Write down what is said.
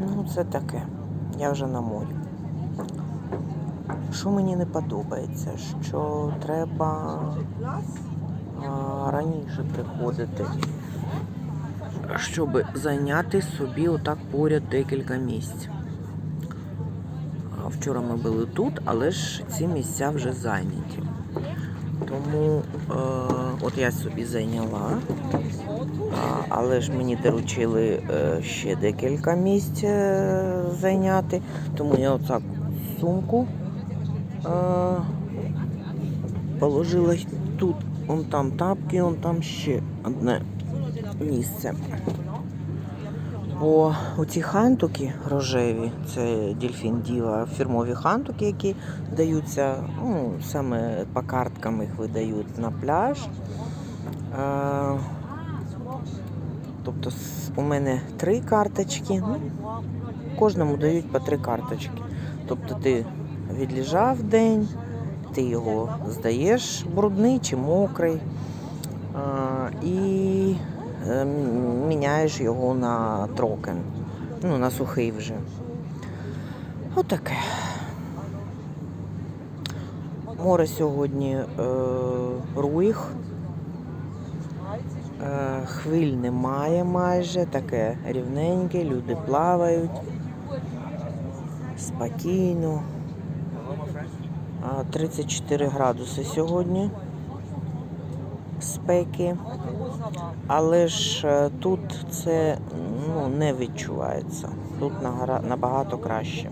Ну, це таке. Я вже на морі. Що мені не подобається, що треба раніше приходити, щоб зайняти собі отак поряд декілька місць. Вчора ми були тут, але ж ці місця вже зайняті. Тому е, от я собі зайняла, але ж мені доручили е, ще декілька місць е, зайняти. Тому я оцак сумку е, положила тут, он там тапки, он там ще одне місце. Бо оці хантуки рожеві, це Дельфін Діва, фірмові хантуки, які даються, ну, саме по карткам їх видають на пляж. Тобто у мене три карточки. Ну, кожному дають по три карточки. Тобто ти відлежав день, ти його здаєш брудний чи мокрий. і е, міняєш його на трокен. Ну, на сухий вже. Отаке. Море сьогодні е, руїх. Хвиль немає майже, таке рівненьке, люди плавають. Спокійно. 34 градуси сьогодні спеки. Але ж е, тут це ну, не відчувається. Тут набагато краще.